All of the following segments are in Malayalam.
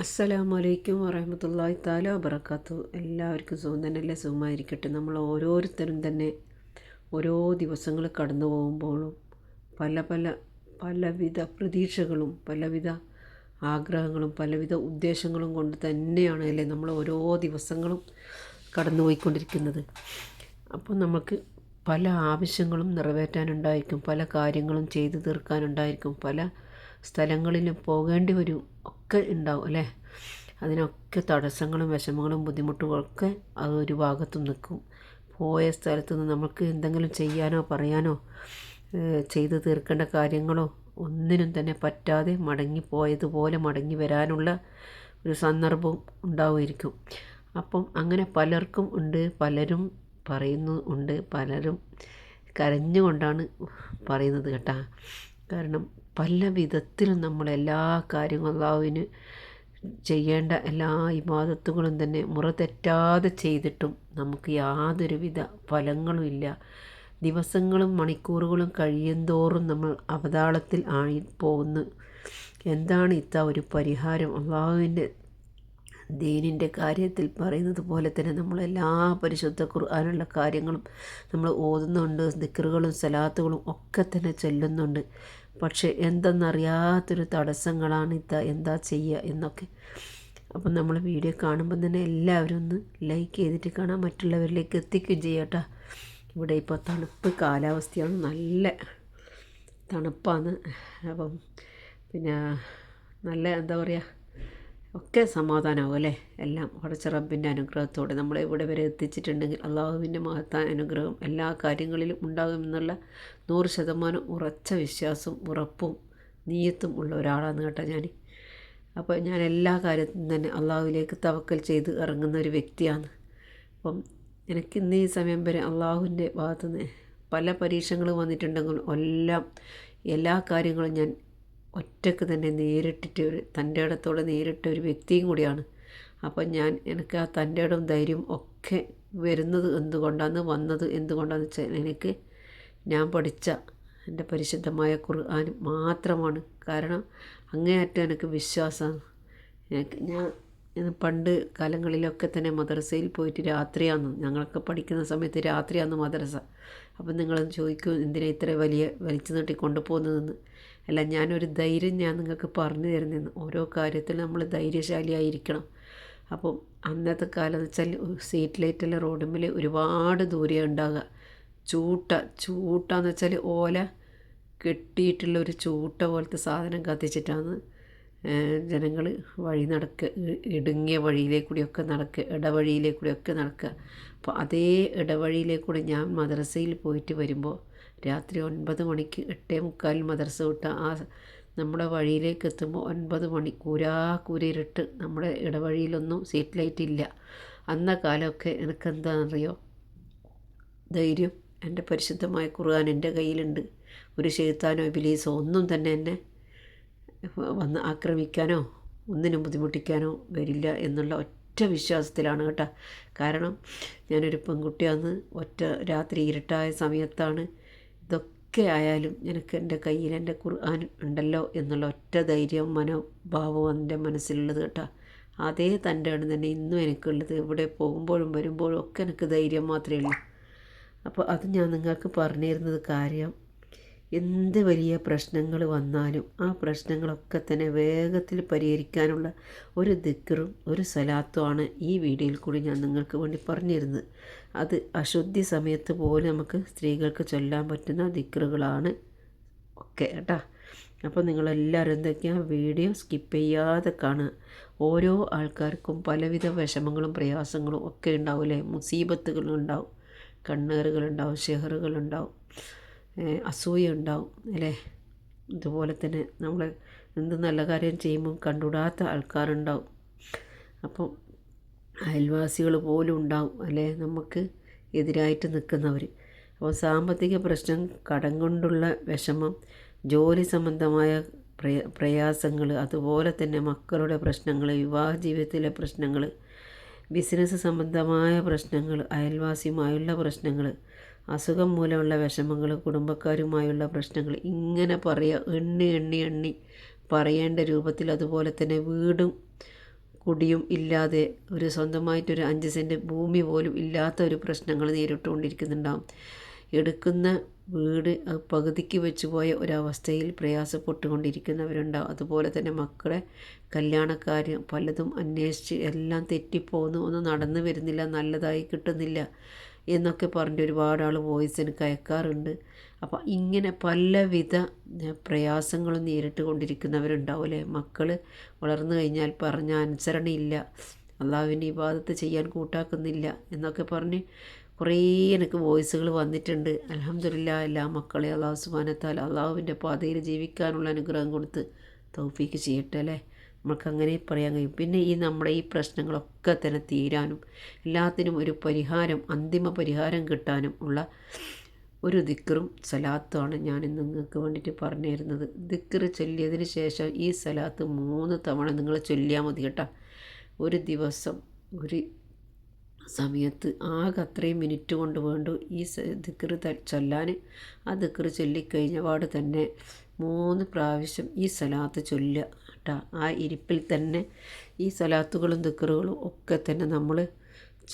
അസ്സലാമു അലൈക്കും വറഹമത്തല്ലാഹി താല വബർക്കാത്തു എല്ലാവർക്കും സുഖം തന്നെയല്ലേ? സുഖമായിരിക്കട്ടെ. നമ്മൾ ഓരോരുത്തരും തന്നെ ഓരോ ദിവസങ്ങൾ കടന്നു പോകുമ്പോഴും പല പല പലവിധ പ്രതീക്ഷകളും പലവിധ ആഗ്രഹങ്ങളും പലവിധ ഉദ്ദേശങ്ങളും കൊണ്ട് തന്നെയാണ് അല്ലേ നമ്മൾ ഓരോ ദിവസങ്ങളും കടന്നു പോയിക്കൊണ്ടിരിക്കുന്നത്. അപ്പോൾ നമുക്ക് പല ആവശ്യങ്ങളും നിറവേറ്റാനുണ്ടായിരിക്കും പല കാര്യങ്ങളും ചെയ്തു തീർക്കാനുണ്ടായിരിക്കും പല സ്ഥലങ്ങളിലും പോകേണ്ടി വരും. ഒക്കെ ഉണ്ടാവും അല്ലേ? അതിനൊക്കെ തടസ്സങ്ങളും വിഷമങ്ങളും ബുദ്ധിമുട്ടുകളൊക്കെ അത് ഒരു ഭാഗത്ത് നിൽക്കും. പോയ സ്ഥലത്തു നിന്ന് നമുക്ക് എന്തെങ്കിലും ചെയ്യാനോ പറയാനോ ചെയ്തു തീർക്കേണ്ട കാര്യങ്ങളോ ഒന്നിനും തന്നെ പറ്റാതെ മടങ്ങിപ്പോയതുപോലെ മടങ്ങി വരാനുള്ള ഒരു സന്ദർഭം ഉണ്ടാവുമായിരിക്കും. അപ്പം അങ്ങനെ പലർക്കും ഉണ്ട് പലരും പറയുന്നു ഉണ്ട് പലരും കരഞ്ഞുകൊണ്ടാണ് പറയുന്നത് കേട്ടാ. കാരണം പല വിധത്തിലും നമ്മൾ എല്ലാ കാര്യങ്ങളും അള്ളാഹുവിന് ചെയ്യേണ്ട എല്ലാ ഇബാദത്തുകളും തന്നെ മുറ തെറ്റാതെ ചെയ്തിട്ടും നമുക്ക് യാതൊരുവിധ ഫലങ്ങളും ഇല്ല. ദിവസങ്ങളും മണിക്കൂറുകളും കഴിയുന്തോറും നമ്മൾ അവതാളത്തിൽ ആയി പോകുന്നു. എന്താണ് ഇത്ത ഒരു പരിഹാരം? അള്ളാഹുവിന്റെ ദീനിന്റെ കാര്യത്തിൽ പറയുന്നത് പോലെ തന്നെ നമ്മളെല്ലാ പരിശുദ്ധ ഖുർആാനുള്ള കാര്യങ്ങളും നമ്മൾ ഓതുന്നുണ്ട് ദിക്കറുകളും സലാത്തുകളും ഒക്കെ തന്നെ ചെല്ലുന്നുണ്ട്. പക്ഷേ എന്തെന്നറിയാത്തൊരു തടസ്സങ്ങളാണ് ഇത്ത എന്താ ചെയ്യുക എന്നൊക്കെ. അപ്പം നമ്മൾ വീഡിയോ കാണുമ്പോൾ തന്നെ എല്ലാവരും ഒന്ന് ലൈക്ക് ചെയ്തിട്ട് കാണാൻ മറ്റുള്ളവരിലേക്ക് എത്തിക്കുകയും ചെയ്യട്ടോ ഇവിടെ ഇപ്പോൾ തണുപ്പ് കാലാവസ്ഥയാണ്. നല്ല തണുപ്പാണ്. അപ്പം പിന്നെ നല്ല എന്താ പറയുക ഒക്കെ സമാധാനമാവും അല്ലേ? എല്ലാം പടച്ച റബ്ബിന്റെ അനുഗ്രഹത്തോടെ നമ്മളെ ഇവിടെ വരെ എത്തിച്ചിട്ടുണ്ടെങ്കിൽ അള്ളാഹുവിന്റെ മഹത്തായ അനുഗ്രഹം എല്ലാ കാര്യങ്ങളിലും ഉണ്ടാകുമെന്നുള്ള നൂറ് ശതമാനം ഉറച്ച വിശ്വാസവും ഉറപ്പും നീയത്തും ഉള്ള ഒരാളാണ് കേട്ടോ ഞാൻ അപ്പോൾ ഞാൻ എല്ലാ കാര്യത്തിനും തന്നെ അള്ളാഹുവിലേക്ക് തവക്കൽ ചെയ്ത് ഇറങ്ങുന്ന ഒരു വ്യക്തിയാണ്. അപ്പം എനിക്ക് ഇന്ന് ഈ സമയം വരെ അള്ളാഹുവിന്റെ ഭാഗത്തുനിന്ന് പല പരീക്ഷകൾ വന്നിട്ടുണ്ടെങ്കിലും എല്ലാം എല്ലാ കാര്യങ്ങളും ഞാൻ ഒറ്റയ്ക്ക് തന്നെ നേരിട്ടിട്ട് ഒരു തന്റെ ഇടത്തോടെ നേരിട്ട ഒരു വ്യക്തിയും കൂടിയാണ്. അപ്പോൾ ഞാൻ എനിക്ക് ആ തന്റെ ഇടം ധൈര്യം ഒക്കെ വരുന്നത് എന്തുകൊണ്ടാണ് വന്നത് എന്തുകൊണ്ടാണെന്ന് വെച്ചാൽ എനിക്ക് ഞാൻ പഠിച്ച എന്റെ പരിശുദ്ധമായ ഖുർആൻ മാത്രമാണ്. കാരണം അങ്ങേയറ്റം എനിക്ക് വിശ്വാസമാണ്. എനിക്ക് ഞാൻ പണ്ട് കാലങ്ങളിലൊക്കെ തന്നെ മദ്രസയിൽ പോയിട്ട് രാത്രിയാണ് ഞങ്ങളൊക്കെ പഠിക്കുന്ന സമയത്ത് രാത്രിയാണ് മദ്രസ. അപ്പം നിങ്ങൾ ചോദിക്കും എന്തിനാ ഇത്ര വലിയ വലിച്ചു നീട്ടി കൊണ്ടുപോകുന്നതെന്ന്? അല്ല ഞാനൊരു ധൈര്യം ഞാൻ നിങ്ങൾക്ക് പറഞ്ഞു തരുന്നതെന്ന്. ഓരോ കാര്യത്തിൽ നമ്മൾ ധൈര്യശാലിയായിരിക്കണം. അപ്പം അന്നത്തെ കാലം എന്ന് വെച്ചാൽ സീറ്റ് ലൈറ്റെല്ലാം റോഡുമ്മിൽ ഒരുപാട് ദൂരെ ഉണ്ടാകുക ചൂട്ട ചൂട്ടാന്ന് വെച്ചാൽ ഓല കെട്ടിയിട്ടുള്ള ഒരു ചൂട്ട പോലത്തെ സാധനം കത്തിച്ചിട്ടാണ് ജനങ്ങൾ വഴി നടക്കുക ഇടുങ്ങിയ വഴിയിലേ കൂടിയൊക്കെ നടക്കുക ഇടവഴിയിലേ കൂടിയൊക്കെ നടക്കുക അപ്പോൾ അതേ ഇടവഴിയിലേക്കൂടെ ഞാൻ മദ്രസയിൽ പോയിട്ട് വരുമ്പോൾ രാത്രി ഒൻപത് മണിക്ക് എട്ടേ മുക്കാലിൽ മദ്രസ വിട്ട ആ നമ്മുടെ വഴിയിലേക്ക് എത്തുമ്പോൾ ഒൻപത് മണി കൂരാ കൂരിരുട്ട് നമ്മുടെ ഇടവഴിയിലൊന്നും സീറ്റ് ലൈറ്റ് ഇല്ല. അന്ന കാലമൊക്കെ എനിക്കെന്താണെന്നറിയോ ധൈര്യം എന്റെ പരിശുദ്ധമായ ഖുർആൻ എന്റെ കയ്യിലുണ്ട്. ഒരു ഷെയ്ത്താനോ ബിലീസോ ഒന്നും തന്നെ എന്നെ വന്ന് ആക്രമിക്കാനോ ഒന്നിനും ബുദ്ധിമുട്ടിക്കാനോ വരില്ല എന്നുള്ള ഒറ്റ വിശ്വാസത്തിലാണ് കേട്ടോ. കാരണം ഞാനൊരു പെൺകുട്ടിയാന്ന് ഒറ്റ രാത്രി ഇരുട്ടായ സമയത്താണ് ഇതൊക്കെ ആയാലും എനിക്ക് എന്റെ കയ്യിൽ എന്റെ ഖുർആൻ ഉണ്ടല്ലോ എന്നുള്ള ഒറ്റ ധൈര്യവും മനോഭാവവും എന്റെ മനസ്സിലുള്ളത് കേട്ടോ. അതേ തന്റെ തന്നെ ഇന്നും എനിക്കുള്ളത്. ഇവിടെ പോകുമ്പോഴും വരുമ്പോഴും ഒക്കെ എനിക്ക് ധൈര്യം മാത്രമേ ഉള്ളൂ. അപ്പോൾ അത് ഞാൻ നിങ്ങൾക്ക് പറഞ്ഞിരുന്നത് കാര്യം എന്ത് വലിയ പ്രശ്നങ്ങൾ വന്നാലും ആ പ്രശ്നങ്ങളൊക്കെ തന്നെ വേഗത്തിൽ പരിഹരിക്കാനുള്ള ഒരു ദിക്കറും ഒരു സലാത്തുമാണ് ഈ വീഡിയോയിൽ കൂടി ഞാൻ നിങ്ങൾക്ക് വേണ്ടി പറഞ്ഞിരുന്നത്. അത് അശുദ്ധി സമയത്ത് പോലും നമുക്ക് സ്ത്രീകൾക്ക് ചൊല്ലാൻ പറ്റുന്ന ദിക്കറുകളാണ് ഒക്കെ കേട്ടോ. അപ്പോൾ നിങ്ങളെല്ലാവരും എന്തൊക്കെയാണ് വീഡിയോ സ്കിപ്പ് ചെയ്യാതെ കാണുക. ഓരോ ആൾക്കാർക്കും പലവിധ വിഷമങ്ങളും പ്രയാസങ്ങളും ഒക്കെ ഉണ്ടാവും ഉണ്ടാവില്ലേ മുസീബത്തുകളുണ്ടാവും കണ്ണേറുകളുണ്ടാവും ഷെഹറുകളുണ്ടാവും അസൂയ ഉണ്ടാവും അല്ലേ? ഇതുപോലെ തന്നെ നമ്മൾ എന്ത് നല്ല കാര്യം ചെയ്യുമ്പോൾ കണ്ടുകൂടാത്ത ആൾക്കാരുണ്ടാവും. അപ്പം അയൽവാസികൾ പോലും ഉണ്ടാവും അല്ലേ? നമുക്ക് എതിരായിട്ട് നിൽക്കുന്നവർ അപ്പോൾ സാമ്പത്തിക പ്രശ്നം കടം കൊണ്ടുള്ള വിഷമം ജോലി സംബന്ധമായ പ്രയ പ്രയാസങ്ങൾ അതുപോലെ തന്നെ മക്കളുടെ പ്രശ്നങ്ങൾ വിവാഹ ജീവിതത്തിലെ പ്രശ്നങ്ങൾ ബിസിനസ് സംബന്ധമായ പ്രശ്നങ്ങൾ അയൽവാസിയുമായുള്ള പ്രശ്നങ്ങൾ അസുഖം മൂലമുള്ള വിഷമങ്ങൾ കുടുംബക്കാരുമായുള്ള പ്രശ്നങ്ങൾ ഇങ്ങനെ പറയുക എണ്ണി എണ്ണി എണ്ണി പറയേണ്ട രൂപത്തിൽ അതുപോലെ തന്നെ വീടും കുടിയും ഇല്ലാതെ ഒരു സ്വന്തമായിട്ടൊരു അഞ്ച് സെന്റ് ഭൂമി പോലും ഇല്ലാത്ത ഒരു പ്രശ്നങ്ങൾ നേരിട്ടുകൊണ്ടിരിക്കുന്നുണ്ടാവും. എടുക്കുന്ന വീട് പകുതിക്ക് വെച്ച് പോയ ഒരവസ്ഥയിൽ പ്രയാസപ്പെട്ടുകൊണ്ടിരിക്കുന്നവരുണ്ടാവും. അതുപോലെ തന്നെ മക്കളെ കല്യാണക്കാര്യം പലതും അന്വേഷിച്ച് എല്ലാം തെറ്റിപ്പോകുന്നു ഒന്നും നടന്നു വരുന്നില്ല നല്ലതായി കിട്ടുന്നില്ല. എന്നൊക്കെ പറഞ്ഞിട്ട് ഒരുപാട് ആൾ വോയിസ് എനിക്ക് അയക്കാറുണ്ട് അപ്പോൾ ഇങ്ങനെ പലവിധ പ്രയാസങ്ങളും നേരിട്ട് കൊണ്ടിരിക്കുന്നവരുണ്ടാവും അല്ലേ മക്കൾ വളർന്നു കഴിഞ്ഞാൽ പറഞ്ഞ അനുസരണയില്ല. അള്ളാഹുവിന്റെ ഇബാദത്ത് ചെയ്യാൻ കൂട്ടാക്കുന്നില്ല എന്നൊക്കെ പറഞ്ഞ് കുറേ എനിക്ക് വോയിസുകൾ വന്നിട്ടുണ്ട്. അലഹമില്ല എല്ലാ മക്കളെ അള്ളാഹു സുബാനത്താൽ അള്ളാഹുവിന്റെ പാതയിൽ ജീവിക്കാനുള്ള അനുഗ്രഹം കൊടുത്ത് തൗഫീക്ക് ചെയ്യട്ടെ അല്ലേ? നമുക്ക് അങ്ങനെ പറയാൻ കഴിയും. പിന്നെ ഈ നമ്മുടെ ഈ പ്രശ്നങ്ങളൊക്കെ തന്നെ തീരാനും എല്ലാത്തിനും ഒരു പരിഹാരം അന്തിമ പരിഹാരം കിട്ടാനും ഉള്ള ഒരു ദിക്കറും സലാത്തുമാണ് ഞാൻ ഇന്ന് നിങ്ങൾക്ക് വേണ്ടിയിട്ട് പറഞ്ഞു തരുന്നത് ദിക്കർ ചൊല്ലിയതിന് ശേഷം ഈ സലാത്ത് മൂന്ന് തവണ നിങ്ങൾ ചൊല്ലിയാൽ മതി കേട്ടോ. ഒരു ദിവസം ഒരു സമയത്ത് ആകെ അത്രയും മിനിറ്റ് കൊണ്ട് വേണ്ടു ഈ ദിക്കർ ചൊല്ലാൻ. ആ ദിക്കർ ചൊല്ലിക്കഴിഞ്ഞ പാട് തന്നെ മൂന്ന് പ്രാവശ്യം ഈ സലാത്ത് ചൊല്ലുക. കേട്ടോ ആ ഇരിപ്പിൽ തന്നെ ഈ സലാത്തുകളും ദിക്കറുകളും ഒക്കെ തന്നെ നമ്മൾ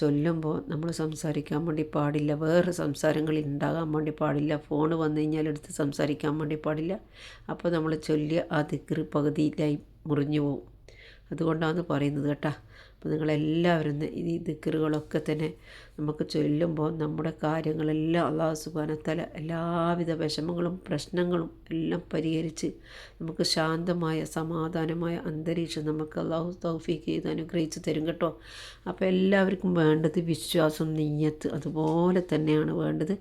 ചൊല്ലുമ്പോൾ നമ്മൾ സംസാരിക്കാൻ വേണ്ടി പാടില്ല. വേറെ സംസാരങ്ങൾ ഉണ്ടാകാൻ വേണ്ടി പാടില്ല. ഫോൺ വന്നു കഴിഞ്ഞാൽ എടുത്ത് സംസാരിക്കാൻ വേണ്ടി പാടില്ല. അപ്പോൾ നമ്മൾ ചൊല്ലിയ ആ ദിക്കറ് പകുതിയിലായി മുറിഞ്ഞു പോകും അതുകൊണ്ടാണ് പറയുന്നത് കേട്ടോ. അപ്പോൾ നിങ്ങളെല്ലാവരും ഈ ദിക്കറുകളൊക്കെ തന്നെ നമുക്ക് ചൊല്ലുമ്പോൾ നമ്മുടെ കാര്യങ്ങളെല്ലാം അള്ളാഹു സുബാനത്തല എല്ലാവിധ വിഷമങ്ങളും പ്രശ്നങ്ങളും എല്ലാം പരിഹരിച്ച് നമുക്ക് ശാന്തമായ സമാധാനമായ അന്തരീക്ഷം നമുക്ക് അള്ളാഹു തൗഫീഖ് ചെയ്ത് അനുഗ്രഹിച്ച് തരും കേട്ടോ. അപ്പോൾ എല്ലാവർക്കും വേണ്ടത് വിശ്വാസം നെയ്യത്ത് അതുപോലെ തന്നെയാണ് വേണ്ടത്.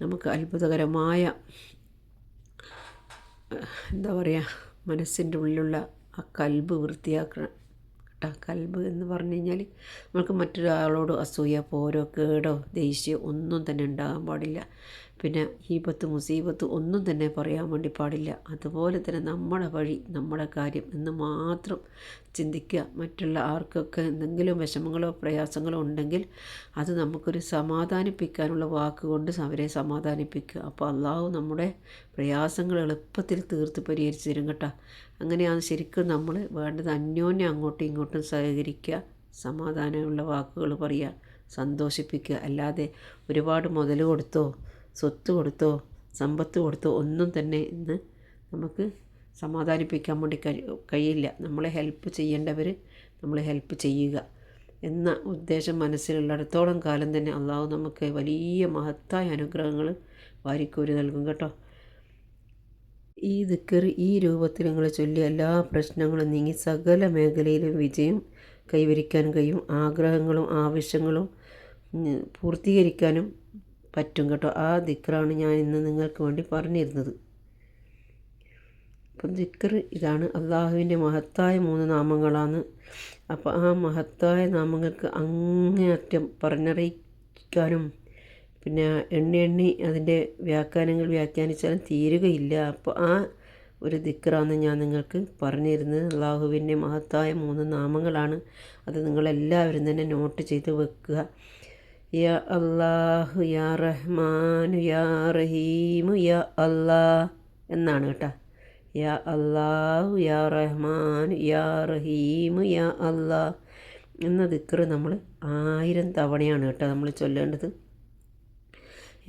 നമുക്ക് അത്ഭുതകരമായ എന്താ പറയുക മനസ്സിന്റെ ഉള്ളിലുള്ള ആ കൽബ് വൃത്തിയാക്കണം. കേട്ടോ കൽബ് എന്ന് പറഞ്ഞു കഴിഞ്ഞാൽ നമുക്ക് മറ്റൊരാളോട് അസൂയ പോരോ കേടോ ദേഷ്യമോ ഒന്നും തന്നെ ഉണ്ടാകാൻ പാടില്ല. പിന്നെ ഹീബത്ത് മുസീബത്ത് ഒന്നും തന്നെ പറയാൻ വേണ്ടി പാടില്ല. അതുപോലെ തന്നെ നമ്മുടെ വഴി നമ്മുടെ കാര്യം എന്ന് മാത്രം ചിന്തിക്കുക. മറ്റുള്ള ആർക്കൊക്കെ എന്തെങ്കിലും വിഷമങ്ങളോ പ്രയാസങ്ങളോ ഉണ്ടെങ്കിൽ അത് നമുക്കൊരു സമാധാനിപ്പിക്കാനുള്ള വാക്കുകൊണ്ട് അവരെ സമാധാനിപ്പിക്കുക. അപ്പോൾ അള്ളാഹു നമ്മുടെ പ്രയാസങ്ങൾ എളുപ്പത്തിൽ തീർത്ത് പരിഹരിച്ച് തരും കേട്ടോ. അങ്ങനെയാണ് ശരിക്കും നമ്മൾ വേണ്ടത് അന്യോന്യം അങ്ങോട്ടും ഇങ്ങോട്ടും സഹകരിക്കുക. സമാധാനമുള്ള വാക്കുകൾ പറയുക. സന്തോഷിപ്പിക്കുക. അല്ലാതെ ഒരുപാട് മുതൽ കൊടുത്തോ സ്വത്ത് കൊടുത്തോ സമ്പത്ത് കൊടുത്തോ ഒന്നും തന്നെ ഇന്ന് നമുക്ക് സമാധാനിപ്പിക്കാൻ വേണ്ടി കഴിയില്ല. നമ്മളെ ഹെൽപ്പ് ചെയ്യേണ്ടവർ നമ്മളെ ഹെൽപ്പ് ചെയ്യുക എന്ന ഉദ്ദേശം മനസ്സിലുള്ളിടത്തോളം കാലം തന്നെ അള്ളാഹു നമുക്ക് വലിയ മഹത്തായ അനുഗ്രഹങ്ങൾ വാരിക്കോരി നൽകും കേട്ടോ. ഈ ദിക്കർ ഈ രൂപത്തിൽ നിങ്ങൾ ചൊല്ലി എല്ലാ പ്രശ്നങ്ങളും നീങ്ങി സകല മേഖലയിലും വിജയം കൈവരിക്കാൻ കഴിയും. ആഗ്രഹങ്ങളും ആവശ്യങ്ങളും പൂർത്തീകരിക്കാനും പറ്റും കേട്ടോ. ആ ദിക്റാണ് ഞാൻ ഇന്ന് നിങ്ങൾക്ക് വേണ്ടി പറഞ്ഞിരുന്നത്. അപ്പം ദിക്ർ ഇതാണ് അള്ളാഹുവിന്റെ മഹത്തായ മൂന്ന് നാമങ്ങളാണ്. അപ്പോൾ ആ മഹത്തായ നാമങ്ങൾക്ക് അങ്ങേയറ്റം പറഞ്ഞറിയിക്കാനും പിന്നെ എണ്ണി എണ്ണി അതിന്റെ വ്യാഖ്യാനങ്ങൾ വ്യാഖ്യാനിച്ചാലും തീരുകയില്ല. അപ്പോൾ ആ ഒരു ദിക്റാന്ന് ഞാൻ നിങ്ങൾക്ക് പറഞ്ഞിരുന്നത്. അള്ളാഹുവിന്റെ മഹത്തായ മൂന്ന് നാമങ്ങളാണ്. അത് നിങ്ങളെല്ലാവരും തന്നെ നോട്ട് ചെയ്ത് വെക്കുക. യാ അള്ളാഹു യാ റഹ്മാനു യാ റഹീമു യാ അല്ലാ എന്നാണ് കേട്ടോ. യാ അള്ളാഹു യാ റഹ്മാനു യാ റഹീമു യാ അല്ലാ എന്ന ദിക്കറ് നമ്മൾ ആയിരം തവണയാണ് കേട്ടോ നമ്മൾ ചൊല്ലേണ്ടത്.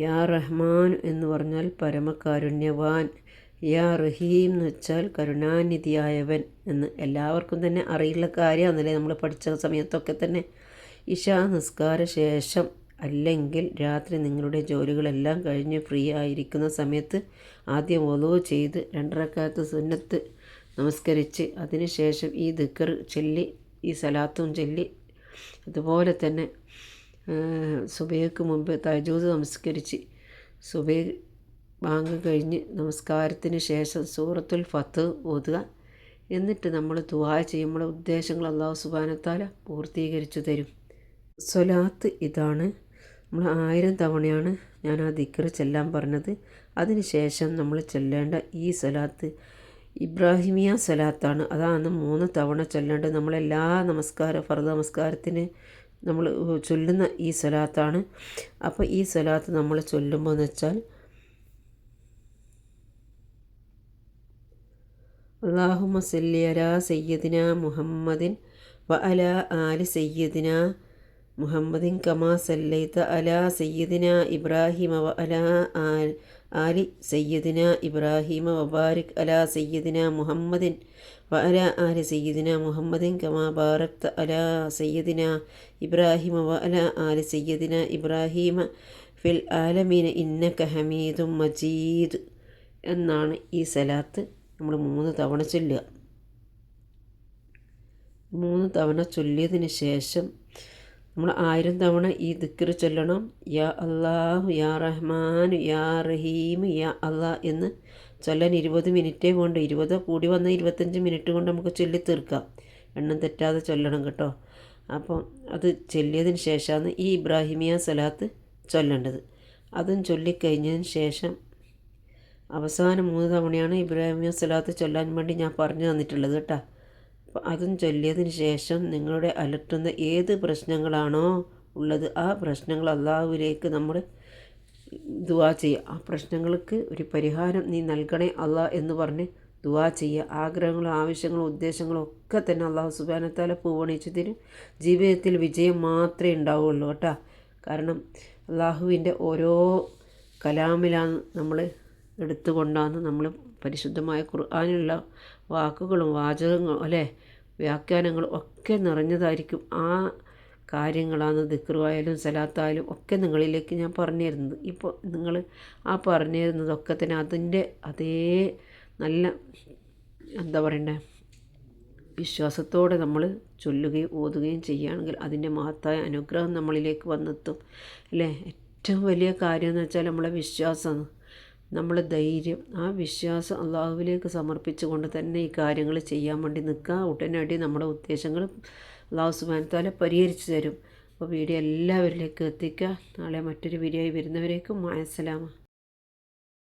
യാ റഹ്മാൻ എന്ന് പറഞ്ഞാൽ പരമകാരുണ്യവാൻ. യാ റഹീം എന്ന് വെച്ചാൽ കരുണാനിധിയായവൻ എന്ന് എല്ലാവർക്കും തന്നെ അറിയുള്ള കാര്യമാണെന്നല്ലേ നമ്മൾ പഠിച്ച സമയത്തൊക്കെ തന്നെ. ഇഷാ നിസ്കാര ശേഷം അല്ലെങ്കിൽ രാത്രി നിങ്ങളുടെ ജോലികളെല്ലാം കഴിഞ്ഞ് ഫ്രീ ആയിരിക്കുന്ന സമയത്ത് ആദ്യം ഒലോ ചെയ്ത് രണ്ടരക്കാലത്ത് സുന്നത്ത് നമസ്കരിച്ച് അതിനുശേഷം ഈ ദിക്കർ ചൊല്ലി ഈ സലാത്തും ചൊല്ലി അതുപോലെ തന്നെ സുബൈക്ക് മുമ്പ് തജൂദ് നമസ്കരിച്ച് സുബൈ ബാങ്ക് കഴിഞ്ഞ് നമസ്കാരത്തിന് ശേഷം സൂറത്തുൽ ഫത്ത് ഓതുക. എന്നിട്ട് നമ്മൾ ദുവാ ചെയ്യുമ്പോൾ ഉദ്ദേശങ്ങൾ അള്ളാഹു സുബാനത്താല പൂർത്തീകരിച്ചു തരും. സ്വലാത്ത് ഇതാണ്. നമ്മൾ ആയിരം തവണയാണ് ഞാൻ ആ ദിക്കർ ചെല്ലാൻ പറഞ്ഞത്. അതിന് ശേഷം നമ്മൾ ചെല്ലേണ്ട ഈ സ്വലാത്ത് ഇബ്രാഹിമിയ സ്വലാത്താണ്. അതാണ് മൂന്ന് തവണ ചൊല്ലേണ്ടത് നമ്മളെല്ലാ നമസ്കാര ഫർദ് നമസ്കാരത്തിന് നമ്മൾ ചൊല്ലുന്ന ഈ സ്വലാത്താണ്. അപ്പോൾ ഈ സ്വലാത്ത് നമ്മൾ ചൊല്ലുമ്പോൾ എന്ന് വെച്ചാൽ അള്ളാഹുമ സല്ലിയല സയ്യദിന മുഹമ്മദിൻ വ അല ആലി സയ്യദിന മുഹമ്മദിൻ കമാ സല്ലൈത്ത അല സയ്യദിന ഇബ്രാഹിമ വ അല ആലി സയ്യദിന ഇബ്രാഹിമ വബാരിക് അല സയ്യദിന മുഹമ്മദിൻ വ ആലി സയ്യദിന മുഹമ്മദിൻ കമാ ബാറക്ത അല സയ്യദിന ഇബ്രാഹിമ വ ആലി സയ്യദിന ഇബ്രാഹിമ ഫിൽ ആലമീന ഇന്നക ഹമീദും മജീദ് എന്നാണ് ഈ സലാത്ത് നമ്മൾ മൂന്ന് തവണ ചൊല്ലുക. മൂന്ന് തവണ ചൊല്ലിയതിന് ശേഷം നമ്മൾ ആയിരം തവണ ഈ ദിക്കർ ചൊല്ലണം. യാ അള്ളാഹു യാ റഹ്മാൻ യാ റഹീം യാ അള്ളാ എന്ന് ചൊല്ലാൻ ഇരുപത് മിനിറ്റേ കൊണ്ട് ഇരുപത് കൂടി വന്ന ഇരുപത്തഞ്ച് മിനിറ്റ് കൊണ്ട് നമുക്ക് ചൊല്ലി തീർക്കാം. എണ്ണം തെറ്റാതെ ചൊല്ലണം കേട്ടോ. അപ്പം അത് ചൊല്ലിയതിന് ശേഷമാണ് ഈ ഇബ്രാഹിമിയ സലാത്ത് ചൊല്ലേണ്ടത്. അതും ചൊല്ലിക്കഴിഞ്ഞതിന് ശേഷം അവസാനം മൂന്ന് തവണയാണ് ഇബ്രാഹിമിയ സലാത്ത് ചൊല്ലാൻ വേണ്ടി ഞാൻ പറഞ്ഞു തന്നിട്ടുള്ളത് കേട്ടോ. അതും ചൊല്ലിയതിന് ശേഷം നിങ്ങളുടെ അലട്ടുന്ന ഏത് പ്രശ്നങ്ങളാണോ ഉള്ളത് ആ പ്രശ്നങ്ങൾ അള്ളാഹുവിലേക്ക് നമ്മൾ ദുവാ ചെയ്യുക. ആ പ്രശ്നങ്ങൾക്ക് ഒരു പരിഹാരം നീ നൽകണേ അള്ളാഹ് എന്ന് പറഞ്ഞ് ദുവാ ചെയ്യുക. ആഗ്രഹങ്ങളും ആവശ്യങ്ങളും ഉദ്ദേശങ്ങളും ഒക്കെ തന്നെ അള്ളാഹു സുബാനത്താല പൂവണിച്ചു തരും ജീവിതത്തിൽ വിജയം മാത്രമേ ഉണ്ടാവുള്ളൂ കേട്ടോ. കാരണം അള്ളാഹുവിന്റെ ഓരോ കലാമിലാണ് നമ്മൾ എടുത്തുകൊണ്ടാണ് നമ്മൾ പരിശുദ്ധമായ ഖുർആാനുള്ള വാക്കുകളും വാചകങ്ങളും അല്ലേ? വ്യാഖ്യാനങ്ങളും ഒക്കെ നിറഞ്ഞതായിരിക്കും ആ കാര്യങ്ങളാണ് ദിക്റുവായാലും സലാത്തായാലും ഒക്കെ നിങ്ങളിലേക്ക് ഞാൻ പറഞ്ഞു തരുന്നത് ഇപ്പോൾ നിങ്ങൾ ആ പറഞ്ഞു തരുന്നതൊക്കെ തന്നെ അതിന്റെ അതേ നല്ല എന്താ പറയണ്ടേ? വിശ്വാസത്തോടെ നമ്മൾ ചൊല്ലുകയും ഓതുകയും ചെയ്യുകയാണെങ്കിൽ അതിന്റെ മഹത്തായ അനുഗ്രഹം നമ്മളിലേക്ക് വന്നെത്തും. അല്ലേ? ഏറ്റവും വലിയ കാര്യം എന്ന് വെച്ചാൽ നമ്മളെ വിശ്വാസമാണ്. നമ്മളെ ധൈര്യം ആ വിശ്വാസം അള്ളാഹുവിലേക്ക് സമർപ്പിച്ചുകൊണ്ട് തന്നെ ഈ കാര്യങ്ങൾ ചെയ്യാൻ വേണ്ടി നിൽക്കുക. ഉടനടി നമ്മുടെ ഉദ്ദേശങ്ങൾ അള്ളാഹു സുബാനത്താലെ പരിഹരിച്ചു തരും. അപ്പോൾ വീഡിയോ എല്ലാവരിലേക്കും എത്തിക്കുക. നാളെ മറ്റൊരു വീഡിയോ ആയി വരുന്നവരേക്കും മായസലാമ